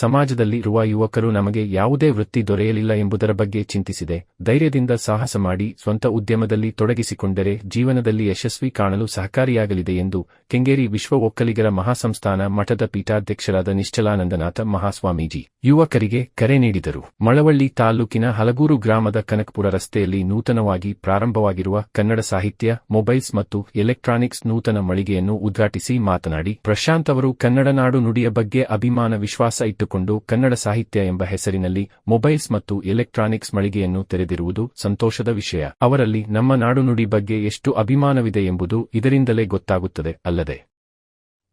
ಸಮಾಜದಲ್ಲಿ ಇರುವ ಯುವಕರು ನಮಗೆ ಯಾವುದೇ ವೃತ್ತಿ ದೊರೆಯಲಿಲ್ಲ ಎಂಬುದರ ಬಗ್ಗೆ ಚಿಂತಿಸಿದೆ. ಧೈರ್ಯದಿಂದ ಸಾಹಸ ಮಾಡಿ ಸ್ವಂತ ಉದ್ಯಮದಲ್ಲಿ ತೊಡಗಿಸಿಕೊಂಡರೆ ಜೀವನದಲ್ಲಿ ಯಶಸ್ವಿ ಕಾಣಲು ಸಹಕಾರಿಯಾಗಲಿದೆ ಎಂದು ಕೆಂಗೇರಿ ವಿಶ್ವ ಒಕ್ಕಲಿಗರ ಮಹಾಸಂಸ್ಥಾನ ಮಠದ ಪೀಠಾಧ್ಯಕ್ಷರಾದ ನಿಶ್ಚಲಾನಂದನಾಥ ಮಹಾಸ್ವಾಮೀಜಿ ಯುವಕರಿಗೆ ಕರೆ ನೀಡಿದರು. ಮಳವಳ್ಳಿ ತಾಲೂಕಿನ ಹಲಗೂರು ಗ್ರಾಮದ ಕನಕಪುರ ರಸ್ತೆಯಲ್ಲಿ ನೂತನವಾಗಿ ಪ್ರಾರಂಭವಾಗಿರುವ ಕನ್ನಡ ಸಾಹಿತ್ಯ, ಮೊಬೈಲ್ಸ್ ಮತ್ತು ಎಲೆಕ್ಟ್ರಾನಿಕ್ಸ್ ನೂತನ ಮಳಿಗೆಯನ್ನು ಉದ್ಘಾಟಿಸಿ ಮಾತನಾಡಿ, ಪ್ರಶಾಂತ್ ಅವರು ಕನ್ನಡ ನಾಡು ನುಡಿಯ ಬಗ್ಗೆ ಅಭಿಮಾನ, ವಿಶ್ವಾಸ ಇಟ್ಟುಕೊಂಡು ಕನ್ನಡ ಸಾಹಿತ್ಯ ಎಂಬ ಹೆಸರಿನಲ್ಲಿ ಮೊಬೈಲ್ಸ್ ಮತ್ತು ಎಲೆಕ್ಟ್ರಾನಿಕ್ಸ್ ಮಳಿಗೆಯನ್ನು ತೆರೆದಿರುವುದು ಸಂತೋಷದ ವಿಷಯ. ಅವರಲ್ಲಿ ನಮ್ಮ ನಾಡು ನುಡಿ ಬಗ್ಗೆ ಎಷ್ಟು ಅಭಿಮಾನವಿದೆ ಎಂಬುದು ಇದರಿಂದಲೇ ಗೊತ್ತಾಗುತ್ತದೆ, ಅಲ್ಲದೆ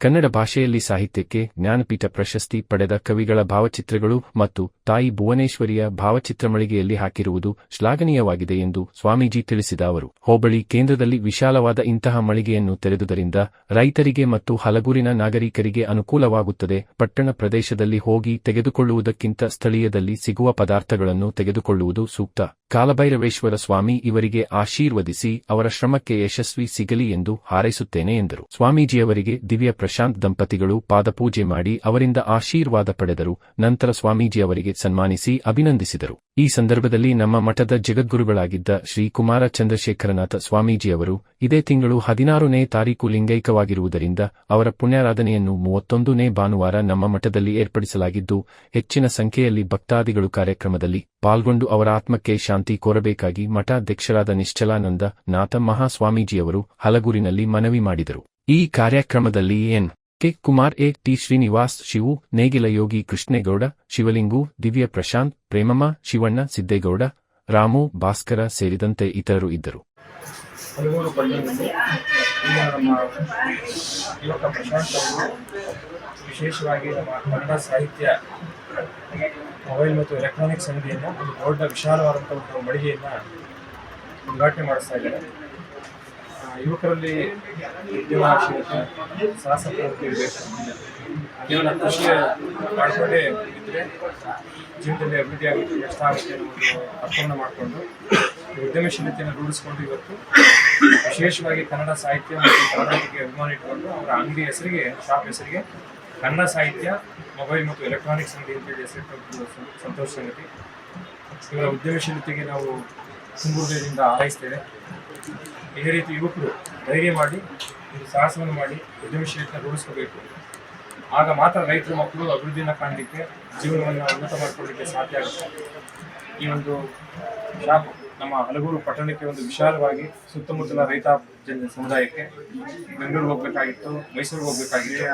ಕನ್ನಡ ಭಾಷೆಯಲ್ಲಿ ಸಾಹಿತ್ಯಕ್ಕೆ ಜ್ಞಾನಪೀಠ ಪ್ರಶಸ್ತಿ ಪಡೆದ ಕವಿಗಳ ಭಾವಚಿತ್ರಗಳು ಮತ್ತು ತಾಯಿ ಭುವನೇಶ್ವರಿಯ ಭಾವಚಿತ್ರ ಮಳಿಗೆಯಲ್ಲಿ ಹಾಕಿರುವುದು ಶ್ಲಾಘನೀಯವಾಗಿದೆ ಎಂದು ಸ್ವಾಮೀಜಿ ತಿಳಿಸಿದ ಅವರು. ಹೋಬಳಿ ಕೇಂದ್ರದಲ್ಲಿ ವಿಶಾಲವಾದ ಇಂತಹ ಮಳಿಗೆಯನ್ನು ತೆರೆದುದರಿಂದ ರೈತರಿಗೆ ಮತ್ತು ಹಲಗೂರಿನ ನಾಗರಿಕರಿಗೆ ಅನುಕೂಲವಾಗುತ್ತದೆ. ಪಟ್ಟಣ ಪ್ರದೇಶದಲ್ಲಿ ಹೋಗಿ ತೆಗೆದುಕೊಳ್ಳುವುದಕ್ಕಿಂತ ಸ್ಥಳೀಯದಲ್ಲಿ ಸಿಗುವ ಪದಾರ್ಥಗಳನ್ನು ತೆಗೆದುಕೊಳ್ಳುವುದು ಸೂಕ್ತ. ಕಾಲಭೈರವೇಶ್ವರ ಸ್ವಾಮಿ ಇವರಿಗೆ ಆಶೀರ್ವದಿಸಿ ಅವರ ಶ್ರಮಕ್ಕೆ ಯಶಸ್ವಿ ಸಿಗಲಿ ಎಂದು ಹಾರೈಸುತ್ತೇನೆ ಎಂದರು. ಸ್ವಾಮೀಜಿಯವರಿಗೆ ದಿವ್ಯ ಪ್ರಶಾಂತ್ ದಂಪತಿಗಳು ಪಾದಪೂಜೆ ಮಾಡಿ ಅವರಿಂದ ಆಶೀರ್ವಾದ ಪಡೆದರು. ನಂತರ ಸ್ವಾಮೀಜಿ ಅವರಿಗೆ ಸನ್ಮಾನಿಸಿ ಅಭಿನಂದಿಸಿದರು. ಈ ಸಂದರ್ಭದಲ್ಲಿ ನಮ್ಮ ಮಠದ ಜಗದ್ಗುರುಗಳಾಗಿದ್ದ ಶ್ರೀ ಕುಮಾರ ಚಂದ್ರಶೇಖರನಾಥ ಸ್ವಾಮೀಜಿಯವರು ಇದೇ ತಿಂಗಳು ಹದಿನಾರನೇ ತಾರೀಕು ಲಿಂಗೈಕವಾಗಿರುವುದರಿಂದ ಅವರ ಪುಣ್ಯಾರಾಧನೆಯನ್ನು ಮೂವತ್ತೊಂದನೇ ಭಾನುವಾರ ನಮ್ಮ ಮಠದಲ್ಲಿ ಏರ್ಪಡಿಸಲಾಗಿದ್ದು, ಹೆಚ್ಚಿನ ಸಂಖ್ಯೆಯಲ್ಲಿ ಭಕ್ತಾದಿಗಳು ಕಾರ್ಯಕ್ರಮದಲ್ಲಿ ಪಾಲ್ಗೊಂಡು ಅವರ ಆತ್ಮಕ್ಕೆ ಶಾಂತಿ ಕೋರಬೇಕಾಗಿ ಮಠಾಧ್ಯಕ್ಷರಾದ ನಿಶ್ಚಲಾನಂದ ನಾಥ ಮಹಾಸ್ವಾಮೀಜಿಯವರು ಹಲಗೂರಿನಲ್ಲಿ ಮನವಿ ಮಾಡಿದರು. ಈ ಕಾರ್ಯಕ್ರಮದಲ್ಲಿ N. K. Kumar, A. T. Srinivas, Shivu, Negila Yogi Krishnegowda, Shivalingu, ದಿವ್ಯ ಪ್ರಶಾಂತ್, ಪ್ರೇಮಮ್ಮ, ಶಿವಣ್ಣ ಸಿದ್ದೇಗೌಡ, ರಾಮು, ಭಾಸ್ಕರ ಸೇರಿದಂತೆ ಇತರರು ಇದ್ದರು. ವಿಶೇಷವಾಗಿ ನಮ್ಮ ಕನ್ನಡ ಸಾಹಿತ್ಯ, ಮೊಬೈಲ್ ಮತ್ತು ಎಲೆಕ್ಟ್ರಾನಿಕ್ಸ್ ಅಂಗಡಿಯನ್ನು ಒಂದು ದೊಡ್ಡ ವಿಶಾಲವಾದಂಥ ಒಂದು ಮಳಿಗೆಯನ್ನು ಉದ್ಘಾಟನೆ ಮಾಡಿಸ್ತಾ ಇದ್ದಾರೆ. ಯುವಕರಲ್ಲಿ ಉದ್ಯಮಶೀಲತೆ ಸಾಹಸ ಪ್ರವೃತ್ತಿ ಕೇವಲ ಕೃಷಿ ಮಾಡಿಕೊಂಡೇ ಇದ್ದರೆ ಜೀವನದಲ್ಲಿ ಅಭಿವೃದ್ಧಿ ಆಗುತ್ತೆ. ಕಷ್ಟ ಆಗುತ್ತೆ ಅನ್ನೋ ಮಾಡಿಕೊಂಡು ಉದ್ಯಮಶೀಲತೆಯನ್ನು ರೂಢಿಸಿಕೊಂಡು ಇವತ್ತು ವಿಶೇಷವಾಗಿ ಕನ್ನಡ ಸಾಹಿತ್ಯ ಮತ್ತು ಕರ್ನಾಟಕಕ್ಕೆ ಅಭಿಮಾನ ಇಟ್ಟುಕೊಂಡು ಅವರ ಅಂಗಡಿ ಹೆಸರಿಗೆ ಶಾಪ್ ಹೆಸರಿಗೆ ಕನ್ನಡ ಸಾಹಿತ್ಯ ಮೊಬೈಲ್ ಮತ್ತು ಎಲೆಕ್ಟ್ರಾನಿಕ್ಸ್ ಅಂಗಡಿ ಅಂತೇಳಿ ಹೆಸರಿಟ್ಟು ಸಂತೋಷ ಸಂಗತಿ. ಇವರ ಉದ್ಯಮಶೀಲತೆಗೆ ನಾವು ತುಂಬುವುದರಿಂದ ಹಾರೈಸ್ತೇವೆ. ಇದೇ ರೀತಿ ಯುವಕರು ಧೈರ್ಯ ಮಾಡಿ ಒಂದು ಸಾಹಸವನ್ನು ಮಾಡಿ ಉದ್ಯಮಶೀಲತೆ ರೂಢಿಸ್ಕೋಬೇಕು. ಆಗ ಮಾತ್ರ ರೈತರ ಮಕ್ಕಳು ಅಭಿವೃದ್ಧಿಯನ್ನು ಕಾಣಲಿಕ್ಕೆ ಜೀವನವನ್ನು ಉನ್ನತ ಮಾಡಿಕೊಳ್ಳಲಿಕ್ಕೆ ಸಾಧ್ಯ ಆಗುತ್ತೆ. ಈ ಒಂದು ಶಾಪ್ ನಮ್ಮ ಹಲಗೂರು ಪಟ್ಟಣಕ್ಕೆ ಒಂದು ವಿಶಾಲವಾಗಿ ಸುತ್ತಮುತ್ತಲ ರೈತ ಜನ ಸಮುದಾಯಕ್ಕೆ ಬೆಂಗಳೂರು ಹೋಗ್ಬೇಕಾಗಿತ್ತು ಮೈಸೂರಿಗೆ ಹೋಗ್ಬೇಕಾಗಿತ್ತು.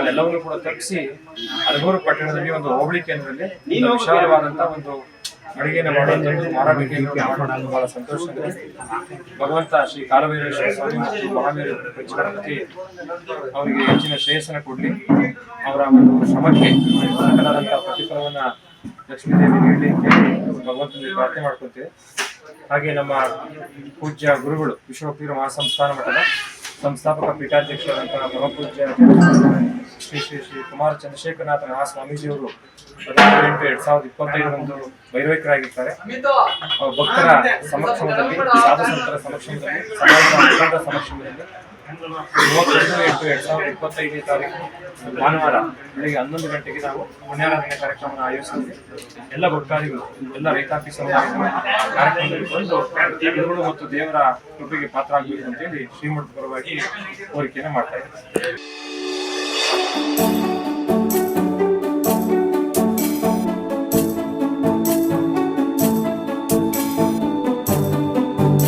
ಅದೆಲ್ಲವನ್ನು ಕೂಡ ತಪ್ಪಿಸಿ ಹಲಗೂರು ಪಟ್ಟಣದಲ್ಲಿ ಒಂದು ಹೋಬಳಿ ಕೇಂದ್ರದಲ್ಲಿ ವಿಶಾಲವಾದಂತಹ ಒಂದು ಅಡುಗೆಯನ್ನು ಮಾಡುವಂಥದ್ದು ಮಾರಾಟಕ್ಕೆ ಮಾಡೋದು ಬಹಳ ಸಂತೋಷ ಇದೆ. ಭಗವಂತ ಶ್ರೀ ಕಾಲಭೈರೇಶ್ವರ ಸ್ವಾಮಿ ಮತ್ತು ಮಹಾವೀರ ಪ್ರಚಾರಕ್ಕೆ ಅವರಿಗೆ ಹೆಚ್ಚಿನ ಶ್ರೇಯಸ್ಸನ್ನು ಕೊಡಲಿ ಅವರ ಒಂದು ಶ್ರಮಕ್ಕೆ ಸಕಲಾದಂತಹ ಪ್ರತಿಫಲವನ್ನ ಲಕ್ಷ್ಮೀದೇವಿ ನೀಡಲಿ ಅಂತ ಹೇಳಿ ಭಗವಂತನಿಗೆ ಪ್ರಾರ್ಥನೆ ಮಾಡ್ಕೊತೇವೆ ಹಾಗೆ ನಮ್ಮ ಪೂಜ್ಯ ಗುರುಗಳು ವಿಶ್ವಪೀರ ಮಹಾಸಂಸ್ಥಾನ ಮಠದ ಸಂಸ್ಥಾಪಕ ಪೀಠಾಧ್ಯಕ್ಷರಾದಂತಹ ಬ್ರಹ್ಮಪೂಜ್ಯ ಶ್ರೀ ಶ್ರೀ ಶ್ರೀ ಕುಮಾರ ಚಂದ್ರಶೇಖರನಾಥ ಮಹಾ ಸ್ವಾಮೀಜಿಯವರು ಎಂಟು ಎರಡ್ ಸಾವಿರದ ಇಪ್ಪತ್ತೈದರಂದು ವೈರವಿಕರಾಗಿರ್ತಾರೆ ಅವ್ರ ಭಕ್ತರ ಸಮಕ್ಷಮದಲ್ಲಿ ಸಾಧು ಸಂತರ ಸಮಕ್ಷಮದಲ್ಲಿ ಸಮಾಜದ ಸಮಕ್ಷಮದಲ್ಲಿ ಮೂವತ್ತೊಂದು ಎಂಟು ಎರಡ್ ಸಾವಿರದ ಇಪ್ಪತ್ತೈದನೇ ತಾರೀಕು, ಭಾನುವಾರ, ಬೆಳಿಗ್ಗೆ ಹನ್ನೊಂದು ಗಂಟೆಗೆ ನಾವು ಪುಣ್ಯಾರಾಧನೆ ಕಾರ್ಯಕ್ರಮವನ್ನು ಆಯೋಜಿಸಿದ್ದೇವೆ ಎಲ್ಲ ಭಕ್ತಾದಿಗಳು, ಎಲ್ಲ ರೈತಾಪಿ ಕಾರ್ಯಕ್ರಮದಲ್ಲಿ ಬಂದು ಗುರುಗಳು ಮತ್ತು ದೇವರ ಕೃಪೆಗೆ ಪಾತ್ರ ಆಗಬೇಕು ಅಂತೇಳಿ ಶ್ರೀಮಠ ಪರವಾಗಿ ಕೋರಿಕೆಯನ್ನು ಮಾಡ್ತಾ ಇದ್ದಾರೆ